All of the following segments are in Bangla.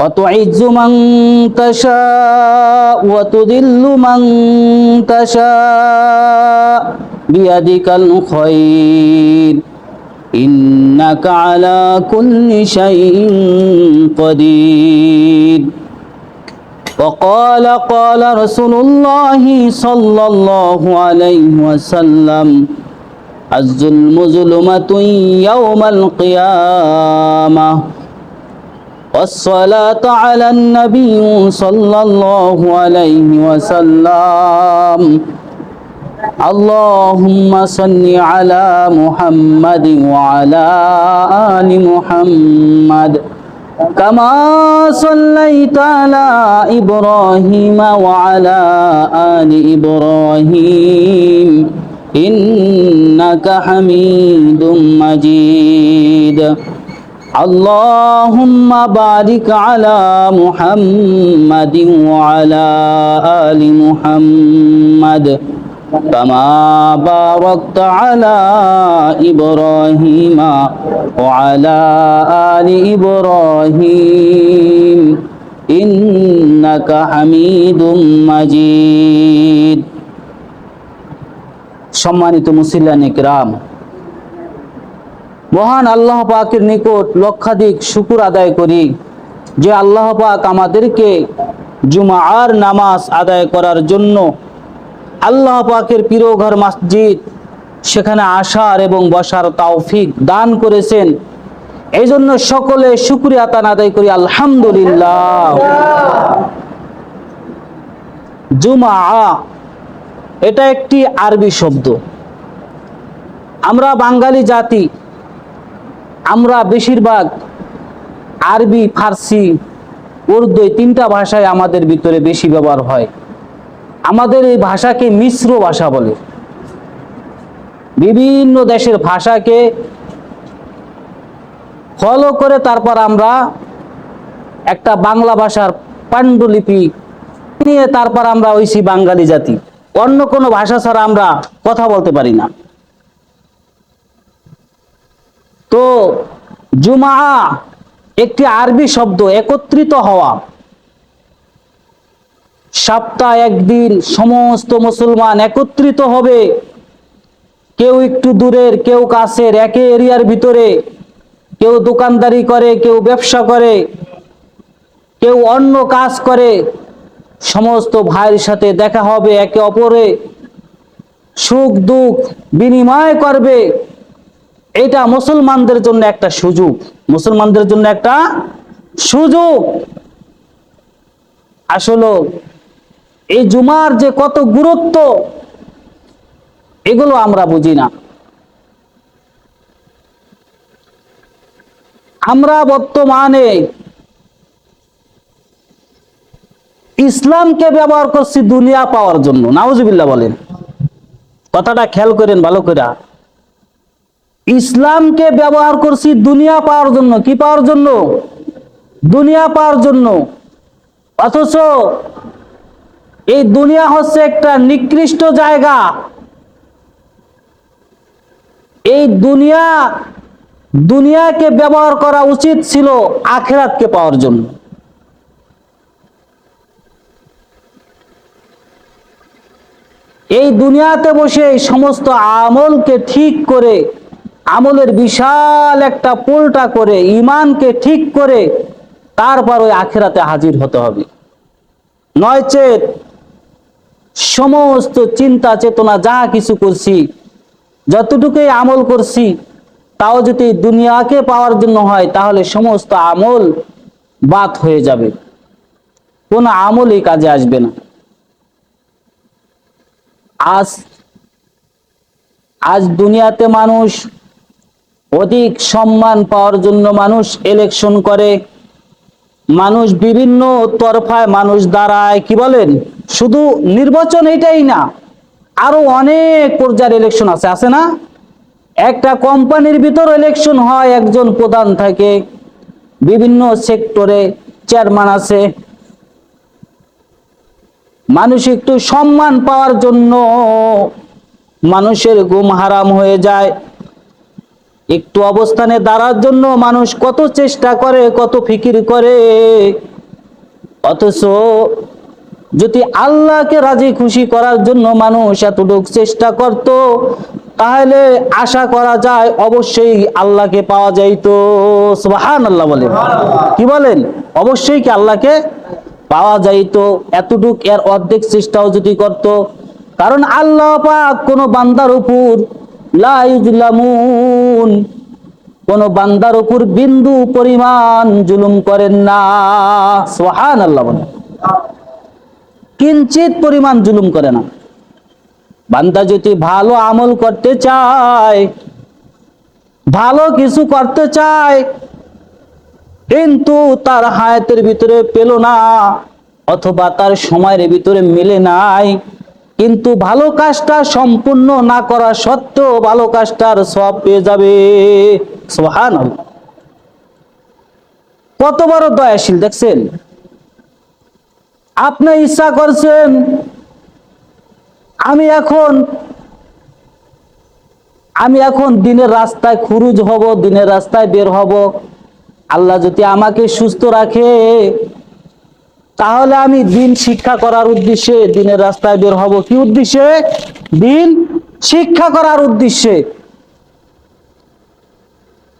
وتعز من تشاء وتذل من تشاء بيدك الخير إنك على كل شيء قدير وقال قال رسول الله صلى الله عليه وسلم الظلم ظلمة يوم القيامة والصلاة على النبي صلى الله عليه وسلم. اللهم صل على محمد وعلى آل محمد. كما صليت على إبراهيم وعلى آل إبراهيم. إنك حميد مجيد. اللهم بارك على محمد وعلى آل محمد كما باركت على إبراهيم وعلى آل إبراهيم إنك حميد مجيد সম্মানিত মুসিল্লান ইকরাম মহান আল্লাহ পাকের নিকট লক্ষাধিক শুকুর আদায় করি যে আল্লাহ পাক আমাদেরকে জুমার নামাজ আদায় করার জন্য আল্লাহ পাকের প্রিয় ঘর মসজিদ সেখানে আসার এবং বসার তৌফিক দান করেছেন। এই জন্য সকলে শুক্রিয়া তান আদায় করি, আলহামদুলিল্লাহ। জুমা আ এটা একটি আরবি শব্দ। আমরা বাঙালি জাতি আমরা বেশিরভাগ আরবি, ফার্সি উর্দু তিনটা ভাষায় আমাদের ভিতরে বেশি ব্যবহার হয়। আমাদের এই ভাষাকে মিশ্র ভাষা বলে। বিভিন্ন দেশের ভাষাকে ফলো করে তারপর আমরা একটা বাংলা ভাষার পাণ্ডুলিপি নিয়ে তারপর আমরা হইছি বাঙালি জাতি। অন্য কোনো ভাষা ছাড়া আমরা কথা বলতে পারি না। তো জুমা একটি আরবি শব্দ, একত্রিত হওয়া। সপ্তাহ, একদিন সমস্ত মুসলমান একত্রিত হবে। কেউ একটু দূরের, কেউ কাছের, একে এরিয়ার ভিতরে। কেউ দোকানদারি করে, কেউ ব্যবসা করে। কেউ অন্য কাজ করে। সমস্ত ভাইয়ের সাথে দেখা হবে, একে অপরে। সুখ দুঃখ বিনিময় করবে। এটা মুসলমানদের জন্য একটা সুযোগ। মুসলমানদের জন্য একটা সুযোগ। আসলে এই জুমার যে কত গুরুত্ব, এগুলো আমরা বুঝি না। আমরা বর্তমানে ইসলামকে ব্যবহার করছি দুনিয়া পাওয়ার জন্য। নাউজুবিল্লাহ বলেন। কথাটা খেয়াল করেন ভালো করে ইসলামকে ব্যবহার করছি দুনিয়া পাওয়ার জন্য। কি পাওয়ার জন্য? দুনিয়া পাওয়ার জন্য। অথচ এই দুনিয়া হচ্ছে একটা নিকৃষ্ট জায়গা। এই দুনিয়া, দুনিয়াকে ব্যবহার করা উচিত ছিল আখেরাতকে পাওয়ার জন্য। এই দুনিয়াতে বসে সমস্ত আমলকে ঠিক করে আমলের বিশাল একটা পোলটা করে ইমানকে ঠিক করে তারপর ওই আখেরাতে হাজির হতে হবে। নয় চেত, সমস্ত চিন্তা চেতনা যা কিছু করছি, যতটুকুই আমল করছি, তাও যদি দুনিয়াকে পাওয়ার জন্য হয়, তাহলে সমস্ত আমল বাদ হয়ে যাবে। কোন আমলই কাজে আসবে না। আজ আজ দুনিয়াতে মানুষ অধিক সম্মান পাওয়ার জন্য মানুষ ইলেকশন করে। মানুষ বিভিন্ন তরফায় মানুষ দাঁড়ায়, কি বলেন? শুধু নির্বাচন এটাই না, আরও অনেক পর্যায়ের ইলেকশন আছে আছে না? একটা কোম্পানির ভিতর ইলেকশন হয়, একজন প্রধান থাকে, বিভিন্ন সেক্টরে চেয়ারম্যান আছে। মানুষ একটু সম্মান পাওয়ার জন্য মানুষের ঘুম হারাম হয়ে যায়। একটু অবস্থানে দাঁড়ার জন্য মানুষ কত চেষ্টা করে কত ফিকির করে। অথচ যদি আল্লাহকে রাজি খুশি করার জন্য মানুষ এতটুকু চেষ্টা করত তাহলে আশা করা যায় অবশ্যই আল্লাহকে পাওয়া যাইতো। সুবহান আল্লাহ বলে কি বলেন? অবশ্যই কি আল্লাহকে পাওয়া যাইতো। এতটুক এর অর্ধেক চেষ্টাও যদি করত। কারণ আল্লাহ পাক কোনো বান্দার উপর লা ইউজলামুন কোন বান্দার উপর বিন্দু পরিমাণ জুলুম করেন না। সোহান আল্লাহ কিঞ্চিত পরিমাণ জুলুম করে না। বান্দা যদি ভালো আমল করতে চায়, ভালো কিছু করতে চায়, কিন্তু তার হায়াতের ভিতরে পেল না, অথবা তার সময়ের ভিতরে মিলে নাই কিন্তু ভালো কাজটা সম্পূর্ণ না করা সত্ত্বেও ভালো কাজটার সব পেয়ে যাবে। সোহান কত বড় দয়াশীল, দেখছেন? আপনি ইচ্ছা করছেন, আমি এখন আমি এখন দিনের রাস্তায় খুরুজ হব, দিনের রাস্তায় বের হব। আল্লাহ যদি আমাকে সুস্থ রাখে তাহলে আমি দিন শিক্ষা করার উদ্দেশ্যে দিনের রাস্তায় বের হব। কি উদ্দেশ্যে? দিন শিক্ষা করার উদ্দেশ্যে।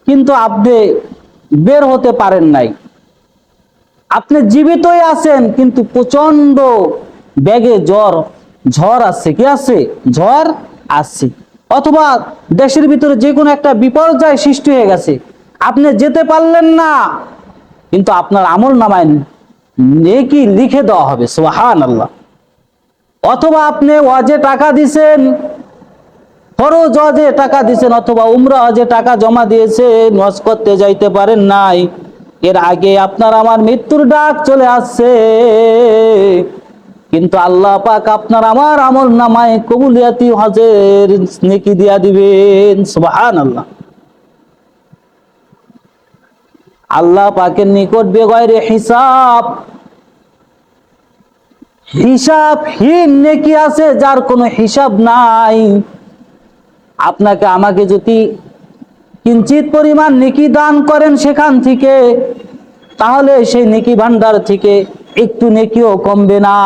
কিন্তু আপনি বের হতে পারেন নাই। আপনি জীবিতই আছেন, কিন্তু প্রচণ্ড ব্যাগে জ্বর, ঝড় আসছে কি আছে? ঝড় আসছে অথবা দেশের ভিতরে যে কোনো একটা বিপর্যয় সৃষ্টি হয়ে গেছে। আপনি যেতে পারলেন না, কিন্তু আপনার আমল নামায় নেকি লিখে দেওয়া হবে সোহান আল্লাহ অথবা আপনি ওয়াজে টাকা দিছেন, ফরজ হজে টাকা দিছেন, অথবা উমরা হজে টাকা জমা দিয়েছেন হজ করতে যাইতে পারেন নাই, এর আগে আপনার আমার মৃত্যুর ডাক চলে আসছে। কিন্তু আল্লাহ পাক আপনার আমার আমল নামায় কবুলিয়াতি হজের নেকি দিয়া দিবেন সুবহান আল্লাহ আল্লাহ পাকের নিকট বেগয়রে হিসাব। হিসাবহীন নেকি আছে, যার কোনো হিসাব নাই। আপনাকে আমাকে যদি কিঞ্চিত পরিমাণ নেকি দান করেন সেখান থেকে, তাহলে সেই নেকি ভান্ডার থেকে একটু নেকিও কমবে না।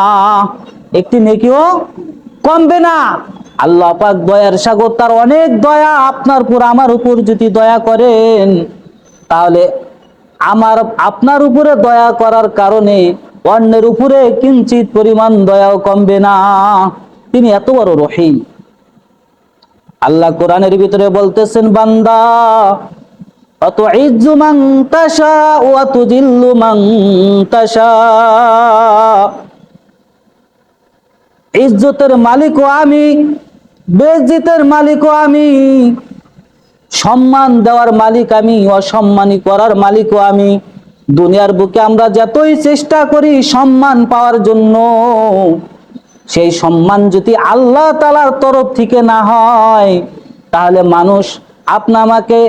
একটি নেকিও কমবে না। আল্লাহ পাক দয়ার সাগর তার অনেক দয়া আপনার উপর, আমার উপর যদি দয়া করেন, তাহলে আমার আপনার উপরে দয়া করার কারণে অন্যের উপরে কিঞ্চিত পরিমাণ দয়াও কমবে না। তিনি এত বড় রহিম। আল্লাহ কোরআনের ভিতরে বলতেছেন, বান্দা অত ইজ্জু মাং তাশা ও অত জিল্লু মাং তাশা। ইজ্জতের মালিকও আমি, বেজ্জিতের মালিকও আমি। সম্মান দেওয়ার মালিক আমি, অসম্মানী করার মালিকও আমি। দুনিয়ার বুকে আমরা যতই চেষ্টা করি সম্মান পাওয়ার জন্য, সেই সম্মান যদি আল্লাহ তালার তরফ থেকে না হয়, তাহলে মানুষ আপনা আমাকে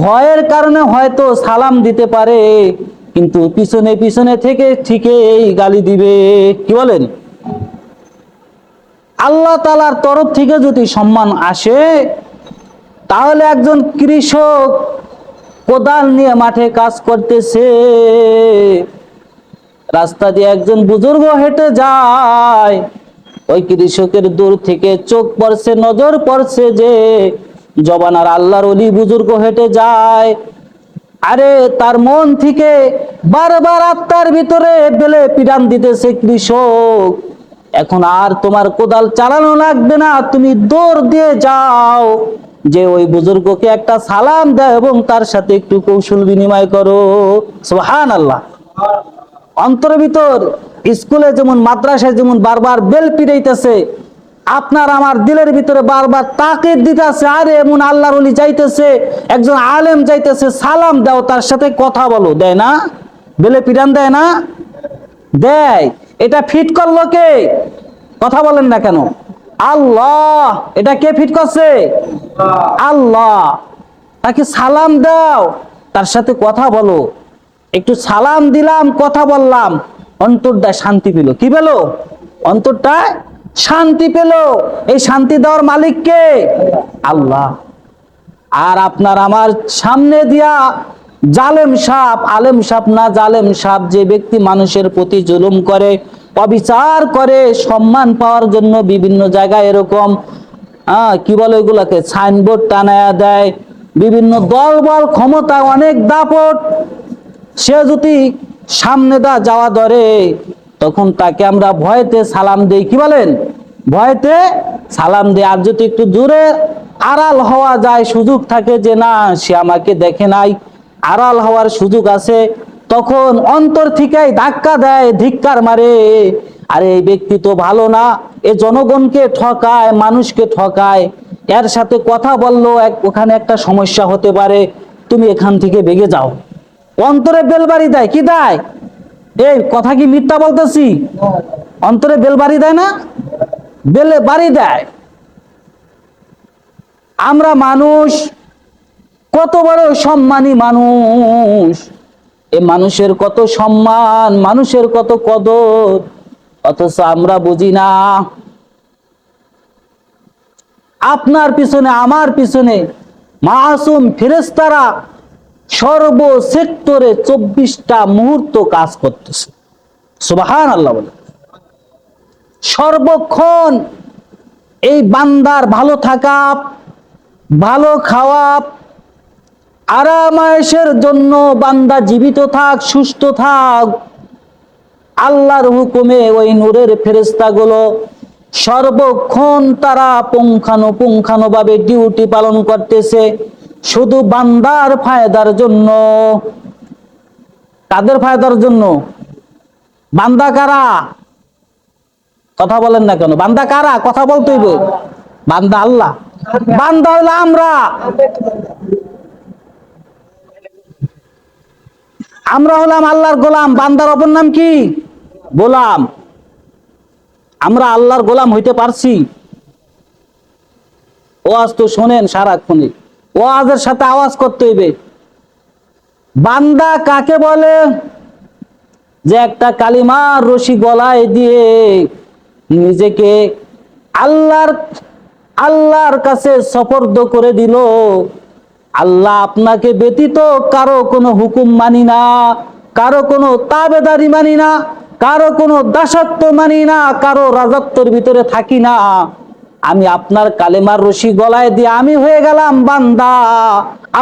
ভয়ের কারণে হয়তো সালাম দিতে পারে, কিন্তু পিছনে পিছনে থেকে ঠিকই গালি দিবে। কি বলেন? আল্লাহ তালার তরফ থেকে যদি সম্মান আসে তাহলে একজন কৃষক কোদাল নিয়ে মাঠে কাজ করতেছে। রাস্তা দিয়ে একজন বুজুর্গ হেঁটে যায়। ওই কৃষকের দূর থেকে চোখ পড়ছে, নজর পড়ছে যে জবানার আল্লাহর অলি বুজুর্গ হেঁটে যায়। আরে তার মন থেকে বারবার আত্মার ভিতরে বেলে পিডান দিতেছে কৃষক। এখন আর তোমার কোদাল চালানো লাগবে না, তুমি দৌড় দিয়ে যাও। যে ওই বুজুর্গকে একটা সালাম দাও এবং তার সাথে একটু কৌশল বিনিময় করো। সোহান আল্লাহ অন্তরের ভিতর স্কুলে যেমন, মাদ্রাসায় যেমন বারবার বেল পিড়াইতেছে আপনার আমার দিলের ভিতরে বারবার তাকিদ দিতেছে, আরে এমন আল্লাহর অলি যাইতেছে, একজন আলেম যাইতেছে, সালাম দাও, তার সাথে কথা বলো। দেয় না? বেলে পিড়ান দেয় না? দেয়। এটা ফিট করল কে? কথা বলেন না কেন। আল্লাহ! এটা কে ফিট করছে? আল্লাহ। তাকে সালাম দাও। তার সাথে কথা বলো। একটু সালাম দিলাম, কথা বললাম। অন্তরটা শান্তি পেল। কি পেল? অন্তরটা শান্তি পেল। এই শান্তি দেওয়ার মালিক কে? আল্লাহ। আর আপনার আমার সামনে দিয়া জালেম সাপ, আলেম সাপ না, জালেম সাপ যে ব্যক্তি মানুষের প্রতি জুলুম করে, অবিচার করে, সম্মান পাওয়ার জন্য বিভিন্ন জায়গায় এরকম আহ, কি বলে এগুলাকে সাইনবোর্ড টানায়া দেয়। বিভিন্ন দলবল ক্ষমতা অনেক দাপট। সে যদি সামনে দা যাওয়া ধরে তখন তাকে আমরা ভয়তে সালাম দেই। কি বলেন? ভয়তে সালাম দেই। আর যদি একটু দূরে আড়াল হওয়া যায় সুযোগ থাকে যে না সে আমাকে দেখে নাই। আড়াল হওয়ার সুযোগ আছে তখন অন্তর থেকেই ধাক্কা দেয় ধিক্কার মারে। আরে এই ব্যক্তি তো ভালো না। এ জনগণকে ঠকায়, মানুষকে ঠকায়। এর সাথে কথা বলল ওখানে একটা সমস্যা হতে পারে। তুমি এখান থেকে বেগে যাও। অন্তরে বেলবাড়ি দেয়, কি দেয়? এই কথা কি মিথ্যা বলতেছি? অন্তরে বেলবাড়ি দেয় না? বেলে বাড়ি দেয়। আমরা মানুষ, কত বড় সম্মানী মানুষ। এ মানুষের কত সম্মান, মানুষের কত কদর। অথচ আমরা বুঝি না। আপনার পিছনে, আমার পিছনে মাসুম ফেরেস্তারা সর্ব সেক্টরে চব্বিশটা মুহূর্ত কাজ করতেছে। সুবাহান আল্লাহ বলে। সর্বক্ষণ এই বান্দার ভালো থাকা, ভালো খাওয়া, আরামায়েশের জন্য বান্দা জীবিত থাক, সুস্থ থাক আল্লাহর হুকুমে ওই নূরের ফেরেস্তাগুলো সর্বক্ষণ তারা পুঙ্খানুপুঙ্খানু ভাবে ডিউটি পালন করতেছে, শুধু বান্দার ফায়দার জন্য। কাদের ফায়দার জন্য? বান্দা কারা? কথা বলেন না কেন? বান্দা কারা? কথা বলতে হইব। বান্দা আল্লাহ। বান্দা হইল আমরা। আমরা হলাম আল্লাহর গোলাম। বান্দার অপর নাম কি? গোলাম, আমরা আল্লাহর গোলাম হইতে পারছি। ওয়াজ তো শোনেন সারাক্ষণে। ওয়াজের সাথে আওয়াজ করতে হইবে। বান্দা কাকে বলে? যে একটা কালিমার রশি গলায় দিয়ে নিজেকে আল্লাহর আল্লাহর কাছে সফর্দ করে দিল। আল্লাহ আপনাকে ব্যতীত কারও কোনো হুকুম মানি না, কারও কোনো তাবেদারি মানি না। কারও কোনো দাসত্ব মানি না কারও রাজত্বর ভিতরে থাকি না। আমি আপনার কালেমার রশি গলায় দিয়ে আমি হয়ে গেলাম বান্দা।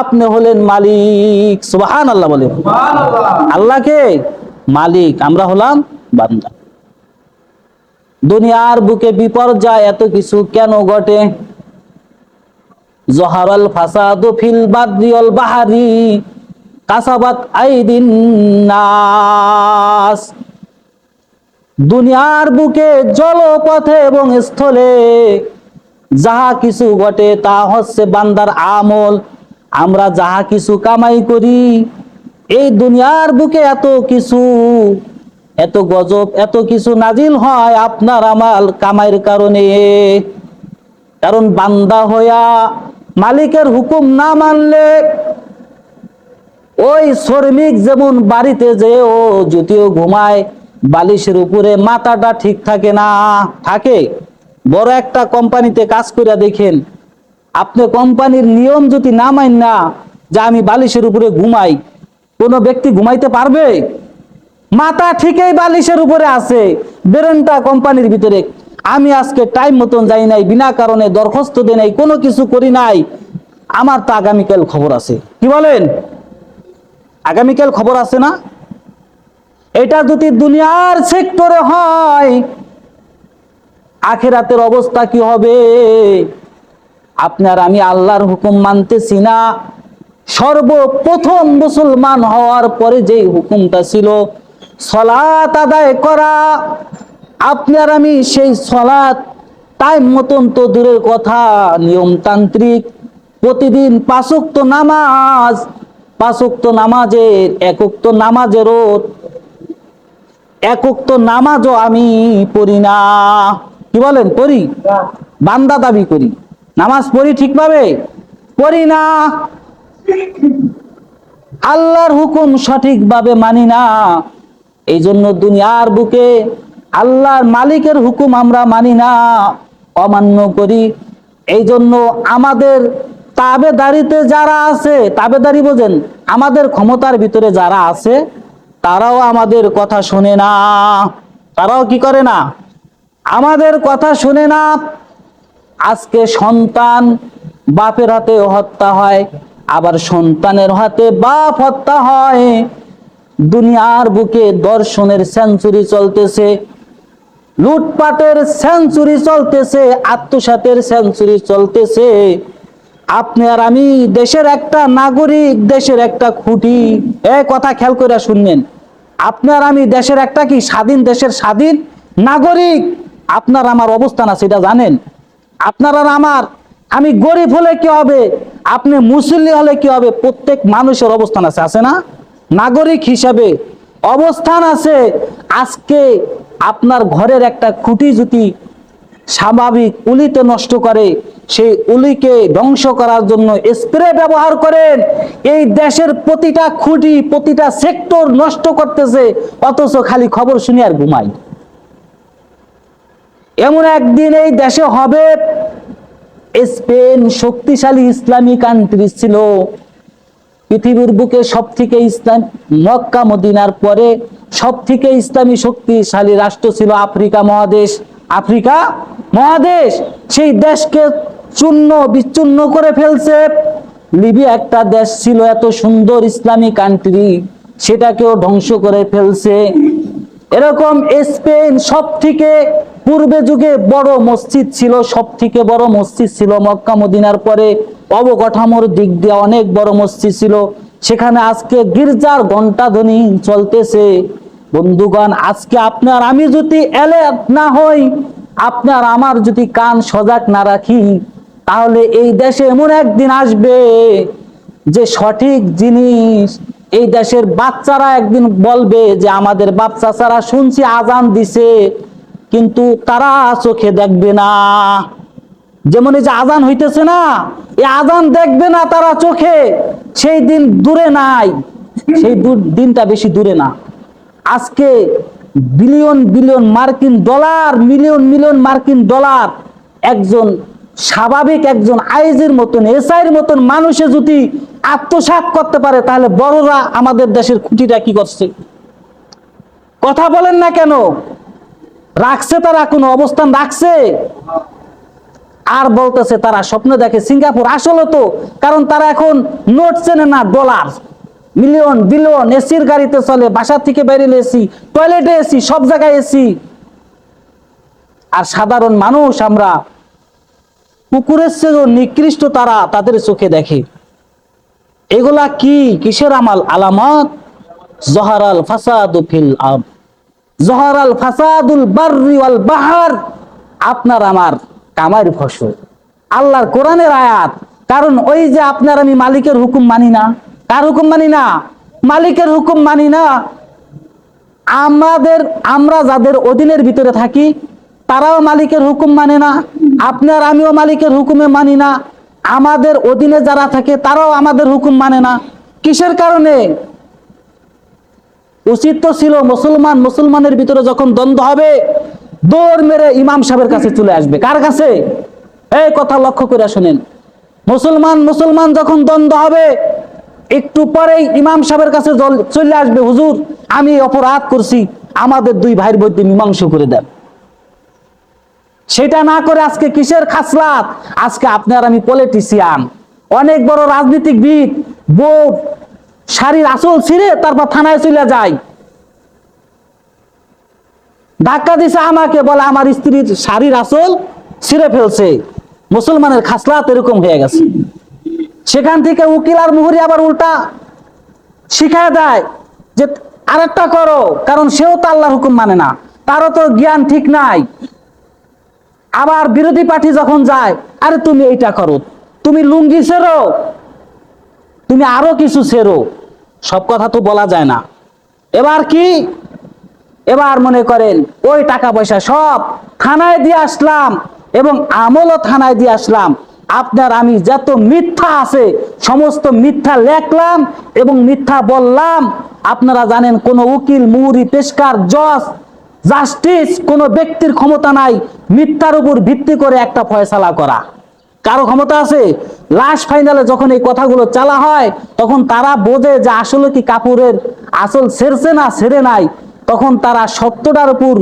আপনি হলেন মালিক। সুবাহান আল্লাহ বলেন আল্লাহকে মালিক আমরা হলাম বান্দা। দুনিয়ার বুকে বিপর্যয় এত কিছু কেন ঘটে? জহারাল ফাসাদু ফিল বাদরি ওয়াল বাহারি কাসাবাত আইদিন নাস। দুনিয়ার বুকে জলপথে এবং স্থলে যাহা কিছু ঘটে তা হচ্ছে বান্দার আমল। আমরা যাহা কিছু কামাই করি, এই দুনিয়ার বুকে এত কিছু, এত গজব, এত কিছু নাজিল হয় আপনার আমার কামাইয়ের কারণে। কারণ বান্দা হইয়া মালিকের হুকুম না মানলে ওই শ্রমিক যেমন বাড়িতে যে ও যদিও ঘুমায় বালিশের উপরে মাথাটা ঠিক থাকে না। থাকে। বড় একটা কোম্পানিতে কাজ করে দেখেন, আপনি কোম্পানির নিয়ম যদি না মাইন না, যে আমি বালিশের উপরে ঘুমাই, কোনো ব্যক্তি ঘুমাইতে পারবে? মাথা ঠিকই বালিশের উপরে আছে। ব্রেনটা কোম্পানির ভিতরে। আমি আজকে টাইম মতন যাই নাই, বিনা কারণে দরখাস্ত দেই নাই, কোনো কিছু করি নাই। আমার তো আগামীকাল খবর আছে। কি বলেন? আগামীকাল খবর আছে না? এটা যদি দুনিয়ার সেক্টরে হয়, আখেরাতের অবস্থা কি হবে? আপনার আমি আল্লাহর হুকুম মানতেছি না। সর্বপ্রথম মুসলমান হওয়ার পরে যে হুকুমটা ছিল সলাত আদায় করা। আপনার আমি সেই সলাত টাইম মতন তো দূরের কথা, নিয়মতান্ত্রিক। প্রতিদিন পাঁচক্ত নামাজ পাঁচক্ত নামাজের একক্ত নামাজেরও একক তো নামাজও আমি পড়ি না। কি বলেন? পড়ি? বান্দা দাবি করি। নামাজ পড়ি ঠিকভাবে? পড়ি না। আল্লাহর হুকুম সঠিকভাবে মানি না। এই জন্য দুনিয়ার বুকে আল্লাহর মালিকের হুকুম আমরা মানি না অমান্য করি। এই জন্য আমাদের তাবেদারিতে যারা আছে তাবেদারি বোঝেন আমাদের ক্ষমতার ভিতরে যারা আছে তারাও আমাদের কথা শোনে না। তারাও কি করে না? আমাদের কথা শুনে না। আজকে সন্তান বাপের হাতে হত্যা হয়, আবার সন্তানের হাতে বাপ হত্যা হয়। দুনিয়ার বুকে দর্শনের সেঞ্চুরি চলতেছে, লুটপাটের সেঞ্চুরি চলতেছে, আত্মসাতের সেঞ্চুরি চলতেছে। আপনি আর আমি দেশের একটা নাগরিক, দেশের একটা খুঁটি। এ কথা খেয়াল করে শুনবেন। আপনার আমি দেশের একটা কি? স্বাধীন দেশের স্বাধীন নাগরিক। আপনার আমার অবস্থান আছে, এটা জানেন। আপনার আর আমার, আমি গরিব হলে কি হবে? আপনি মুসল্লি হলে কি হবে? প্রত্যেক মানুষের অবস্থান আছে আছে না? নাগরিক হিসাবে অবস্থান আছে। আজকে আপনার ঘরের একটা খুঁটি যদি স্বাভাবিক উলিতে নষ্ট করে, সেই উলিকে ধ্বংস করার জন্য স্প্রে ব্যবহার করেন। এই দেশের প্রতিটা খুঁটি, প্রতিটা সেক্টর নষ্ট করতেছে, অথচ খালি খবর শুনি আর ঘুমাই। এমন একদিন এই দেশে হবে, স্পেন শক্তিশালী ইসলামী কান্ট্রি ছিল। পৃথিবীর বুকে সব থেকে ইসলাম, মক্কা, মদিনার পরে সব থেকে ইসলামী শক্তিশালী রাষ্ট্র ছিল আফ্রিকা মহাদেশ। আফ্রিকা মহাদেশ। সেই দেশকে চূর্ণ বিচ্ছিন্ন করে ফেলছে। লিবিয়া একটা দেশ ছিল, এত সুন্দর ইসলামী কান্ট্রি সেটাকেও ধ্বংস করে ফেলছে। এরকম স্পেন সব থেকে পূর্বে যুগে বড় মসজিদ ছিল সব থেকে বড় মসজিদ ছিল মক্কা, মদিনার পরে অবকাঠামোর দিক দিয়ে অনেক বড় মসজিদ ছিল। সেখানে আজকে গির্জার ঘণ্টা ধ্বনি চলতেছে। বন্ধুগণ, আজকে আপনার আমি যদি এলার্ট না হই, আপনার আমার যদি কান সজাগ না রাখি, তাহলে এই দেশে এমন একদিন আসবে যে সঠিক জিনিস এই দেশের বাচ্চারা একদিন বলবে যে আমাদের বাচ্চা চাচারা শুনছি আজান দিছে, কিন্তু তারা চোখে দেখবে না। যেমন এই যে আজান হইতেছে না, এই আজান দেখবে না তারা চোখে, সেই দিন দূরে নাই, সেই দিনটা বেশি দূরে না। আজকে বিলিয়ন বিলিয়ন মার্কিন ডলার, মিলিয়ন মিলিয়ন মার্কিন ডলার একজন স্বাভাবিক একজন আইজের মতন, এসআইয়ের মতন মানুষে যদি আত্মসাৎ করতে পারে, তাহলে বড়রা আমাদের দেশের খুঁটিটা কি করছে? কথা বলেন না কেন? রাখছে তারা কোনো অবস্থান রাখছে? আর বলতেছে তারা স্বপ্ন দেখে সিঙ্গাপুর। আসলে তো, কারণ তারা এখন নোট চেনে না ডলার। মিলিয়ন, বিলিয়ন এসির গাড়িতে চলে, বাসা থেকে বেরিয়ে এসি, টয়লেটে এসি, সব জায়গায় এসি। আর সাধারণ মানুষ আমরা, কুকুরের চেয়েও নিকৃষ্ট তারা তাদের চোখে দেখে। এগুলা কি? কিসের আমাল? আলামত? জহারাল ফাসাদু ফিল আব জহারাল ফাসাদুল বাররি ওয়াল বাহার। আপনার আমার কামার ফসল। আল্লাহর কোরআনের আয়াত। কারণ ওই যে আপনার আমি মালিকের হুকুম মানি না। কার হুকুম মানি না, মালিকের হুকুম মানি না। আমাদের, আমরা যাদের অধীনের ভিতরে থাকি, তারাও মালিকের হুকুম মানে না। আপনার আমিও মালিকের হুকুমে মানি না। আমাদের অধীনে যারা থাকে, তারাও আমাদের হুকুম মানে না। কিসের কারণে? উচিত তো ছিল মুসলমান, মুসলমানের ভিতরে যখন দ্বন্দ্ব হবে, দৌড় মেরে ইমাম সাহেবের কাছে চলে আসবে। কার কাছে? এই কথা লক্ষ্য করে শুনেন। মুসলমান মুসলমান যখন দ্বন্দ্ব হবে একটু পরেই ইমাম সাহেবের কাছে চলে আসবে, হুজুর, আমি অপরাধ করছি, আমাদের দুই ভাইয়ের মধ্যে মীমাংস করে দেন। সেটা না করে আজকে কিসের খাসলাত? আজকে আপনার আমি পলিটিশিয়ান, অনেক বড় রাজনীতিকবিদ বউ শাড়ির আসল ছিঁড়ে তারপর থানায় চলে যায়। ধাক্কা দিছে আমাকে, বলে, আমার স্ত্রীর শাড়ির আসল ছিঁড়ে ফেলছে। মুসলমানের খাসলাত এরকম হয়ে গেছে। সেখান থেকে উকিল আর মুহুরি আবার উল্টা শিখায় দেয় যে আরেকটা করো, কারণ সেও তো আল্লাহর হুকুম মানে না। তারও তো জ্ঞান ঠিক নাই। আবার বিরোধী পার্টি যখন যায়, আরে তুমি এইটা করো, তুমি লুঙ্গি সেরো, তুমি আরও কিছু সেরো, সব কথা তো বলা যায় না। এবার কি? এবার মনে করেন, ওই টাকা পয়সা সব থানায় দিয়ে আসলাম এবং আমলও থানায় দিয়ে আসলাম। আপনার আমি যত মিথ্যা আছে, সমস্ত মিথ্যা লেখলাম এবং মিথ্যা বললাম। আপনারা জানেন কোন উকিল মুহুরি পেশকার, জজ জাস্টিস কোন ব্যক্তির ক্ষমতা নাই। মিথ্যার উপর ভিত্তি করে একটা ফয়সালা করা। কারও ক্ষমতা আছে? লাস্ট ফাইনালে যখন এই কথাগুলো চালা হয়, তখন তারা বোঝে যে আসলে কি কাপুরের আসল সেরছে না, সেরে নাই। তখন তারা সত্যটার উপর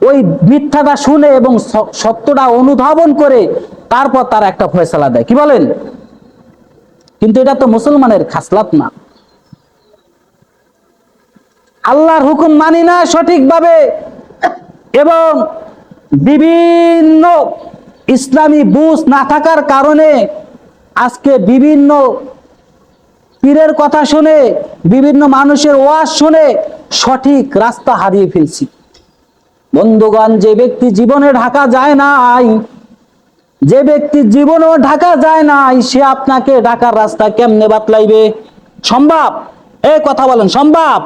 ওই মিথ্যাটা শুনে এবং সত্যটা অনুধাবন করে তারপর তারা একটা ফয়সালা দেয়। কি বলেন? কিন্তু এটা তো মুসলমানের খাসলাত না। আল্লাহর হুকুম মানি না সঠিকভাবে এবং বিভিন্ন ইসলামী বুঝ না থাকার কারণে আজকে বিভিন্ন পীরের কথা শুনে, বিভিন্ন মানুষের ওয়াজ শুনে সঠিক রাস্তা হারিয়ে ফেলছি। বন্ধুগণ, যে ব্যক্তি জীবনে ঢাকা যায় নাই, যে ব্যক্তি জীবনেও ঢাকা যায় নাই, সে আপনাকে ঢাকার রাস্তা কেমনে বাতলাইবে? সম্ভব? এই কথা বলেন, সম্ভব?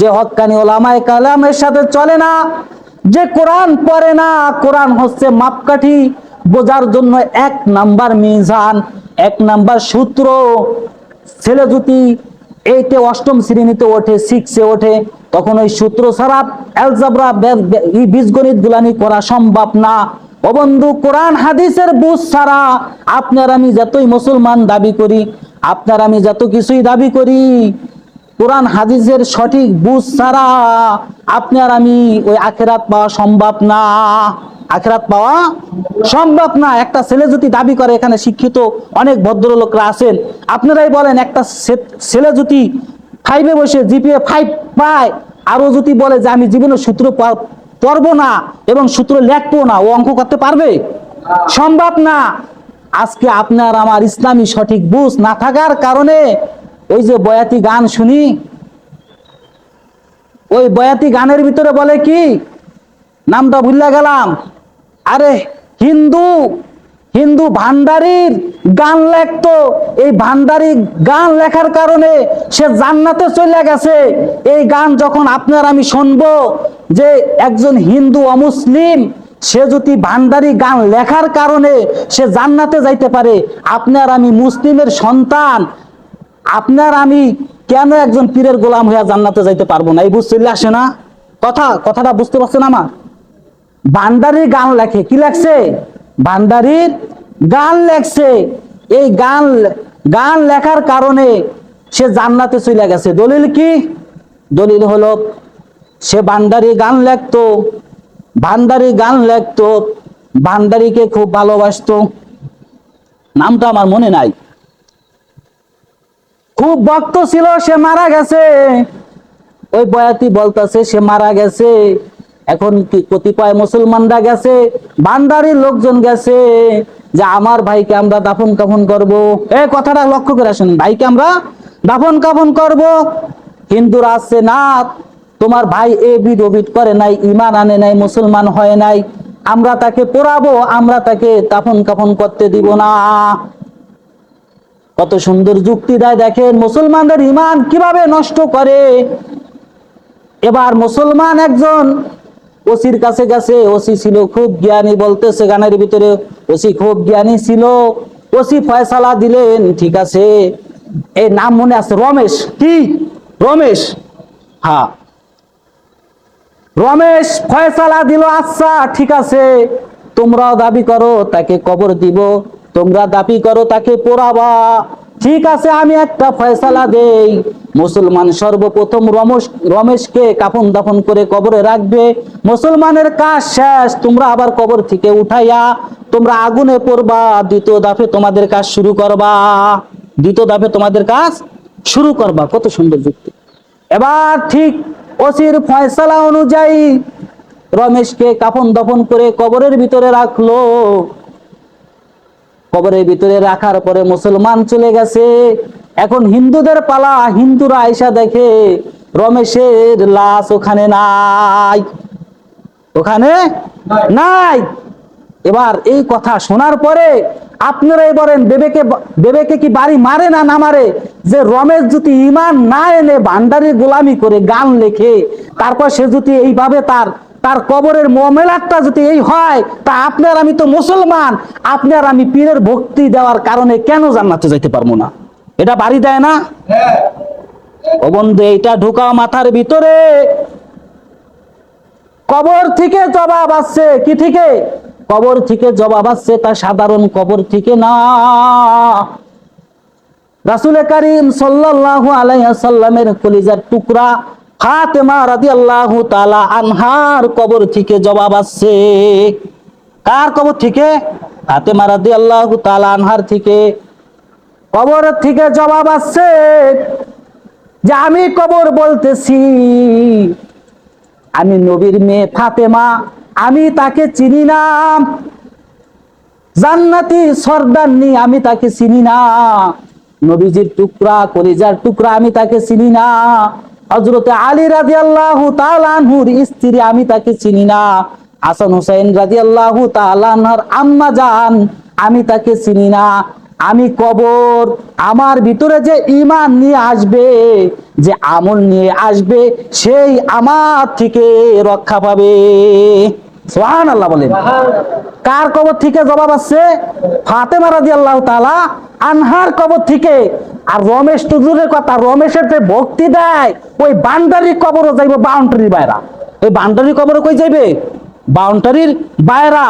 যে হক্কানি ওলামায় কালামের সাথে চলে না, যে কোরআন পড়ে না, কোরআন হচ্ছে মাপকাঠি, বোঝার জন্য এক নাম্বার মিজান, এক নাম্বার সূত্র ছেলে যদি এইটে অষ্টম শ্রেণীতে ওঠে সিক্সে ওঠে, তখন ওই সূত্র ছাড়া অ্যালজাবরা এই বীজগণিত গুলানি করা সম্ভব না। ও বন্ধু, কোরআন, হাদিসের বুঝ ছাড়া আপনার আমি যতই মুসলমান দাবি করি, আপনার আমি যত কিছুই দাবি করি, কোরআন, হাদিসের সঠিক বুঝ ছাড়া আপনার আমি ওই আখেরাত পাওয়া সম্ভব না। আখেরাত পাওয়া সম্ভব না। একটা ছেলে যদি দাবি করে, এখানে শিক্ষিত অনেক ভদ্রলোকরা আছেন, আপনারাই বলেন, একটা ছেলে যদি ফাইভে বসে জিপিএ ফাইভ পায় আরও যদি বলে যে আমি জীবনে সূত্র পড়ব না এবং সূত্র লেখবো না, ও অঙ্ক করতে পারবে? সম্ভব না। আজকে আপনার আমার ইসলামী সঠিক বুঝ না থাকার কারণে ওই যে বয়াতি গান শুনি, ওই বয়াতি গানের ভিতরে বলে কি? নামটা ভুলে গেলাম। আরে হিন্দু হিন্দু ভান্ডারির গান লেখতো। এই ভান্ডারি গান লেখার কারণে সে জান্নাতে চলে গেছে। এই গান যখন আপনার আমি শুনব যে একজন হিন্দু অমুসলিম, সে যদি ভান্ডারি গান লেখার কারণে সে জান্নাতে যাইতে পারে, আপনার আমি মুসলিমের সন্তান, আপনার আমি কেন একজন পীরের গোলাম হইয়া জান্নাতে যাইতে পারব না? এই বুঝ চলে আসে না? কথা, কথাটা বুঝতে পারছেন আমার? ভান্ডারির গান লেখে। কি লেখছে? ভান্ডারির গান লেখছে। এই গান গান লেখার কারণে সে জান্নাতে চলে গেছে। দলিল কি? দলিল হলো, সে ভান্ডারি গান লেখতো ভান্ডারি গান লেখতো ভান্ডারিকে খুব ভালোবাসতো। নামটা আমার মনে নাই। খুব ভক্ত ছিল, সে মারা গেছে। ওই বয়াতি বলতেছে, সে মারা গেছে। এখন কতিপয় মুসলমানরা গেছে, বান্দারির লোকজন গেছে, যে আমার ভাইকে আমরা দাফন কাফন করব। এই কথাটা লক্ষ্য করে আসেন, ভাইকে আমরা দাফন কাফন করব। হিন্দুরা আসছে না, তোমার ভাই এ বিদ ওবিদ করে নাই ইমান আনে নাই, মুসলমান হয় নাই, আমরা তাকে পোড়াবো, আমরা তাকে দাফন কাফন করতে দিব না। কত সুন্দর যুক্তি দেয় দেখেন, মুসলমানদের ইমান কীভাবে নষ্ট করে? এবার মুসলমান একজন ওসির কাছে গেছে, ওসি ছিল খুব জ্ঞানী বলতেছে গানের ভিতরে, ওসি খুব জ্ঞানী ছিল। ওসি ফয়সালা দিলেন, ঠিক আছে এই নাম মনে আছে, রমেশ, কি? রমেশ হ্যাঁ। রমেশ ফয়সালা দিল আচ্ছা ঠিক আছে তোমরাও দাবি করো, তাকে কবর দিব, তোমরা দাবি করো, তাকে পোড়াবা। ঠিক আছে, আমি একটা ফয়সালা দেই। মুসলমান সর্বপ্রথম রমেশ, রমেশকে কাফন দাফন করে কবরে রাখবে। মুসলমানের কাজ শেষ, তোমরা আবার কবর থেকে উঠাইয়া তোমরা আগুনে পড়বা, দ্বিতীয় দাফে তোমাদের কাজ শুরু করবা। দ্বিতীয় দাফে তোমাদের কাজ শুরু করবা, কত সুন্দর যুক্তি। এবার ঠিক ওসির ফয়সালা অনুযায়ী রমেশকে কাফন দফন করে কবরের ভিতরে রাখল। কবরের ভিতরে রাখার পরে মুসলমান চলে গেছে। এখন হিন্দুদের পালা, হিন্দুরা আয়সা দেখে রমেশের লাশ ওখানে নাই। ওখানে নাই। এবার এই কথা শোনার পরে আপনারাই বলেন, বেবেকে বেবেকে কি বাড়ি মারে না না মারে? যে রমেশ যদি ইমান না এনে ভান্ডারি গোলামি করে গান লেখে, তারপর সে যদি এইভাবে তার তার কবরের মমেলাটটা যদি এই হয়, তা আপনার আমি তো মুসলমান। আপনার আমি পীরের ভক্তি দেওয়ার কারণে কেন জান্নাতে যাইতে পারব না? এটা বাড়ি দেয় না? ও বন্ধু, এইটা ঢুকাও মাথার ভিতরে। কবর থেকে জবাব আসছে কি থেকে? কবর থেকে জবাব আসছে তা সাধারণ কবর থেকে না। রাসুল করিম সাল্লাল্লাহু আলাইহি সাল্লামের কলিজার টুকরা ফাতেমা রাদিয়াল্লাহু তাআলা আনহার কবর থেকে জবাব আসছে। কার কবর থেকে? ফাতেমা রাদিয়াল্লাহু তাআলা আনহার থেকে। কবর থেকে জবাব আসছে যে আমি কবর বলতেছি। আমি নবীর মেয়ে ফাতেমা, আমি তাকে চিনি না। জান্নাতি সর্দারনি আমি তাকে চিনি না। নবীজির টুকরা, কলিজার টুকরা আমি তাকে চিনি না। হজরতে আলী রাজি আল্লাহ তালানহুর স্ত্রী, আমি তাকে চিনি না। হাসান হুসাইন রাজি আল্লাহ তালানহার আম্মা যান আমি তাকে চিনি না। আমি কবর, আমার ভিতরে যে ইমান নিয়ে আসবে, যে আমল নিয়ে আসবে, সেই আমার থেকে রক্ষা পাবে। সোহান আল্লাহ বলেন। কার কবর থেকে জবাব আসছে? ফাতেমা রাজি আল্লাহ তালা আনহার কবর থেকে। আর রমেশ তুজুরের কথা, রমেশের যে ভক্তি দেয়, ওই বান্ডারি কবরও যাইবে বাউন্ডারির বাইরা। ওই বাউন্ডারি কবরও কই যাইবে? বাউন্ডারির বাইরা।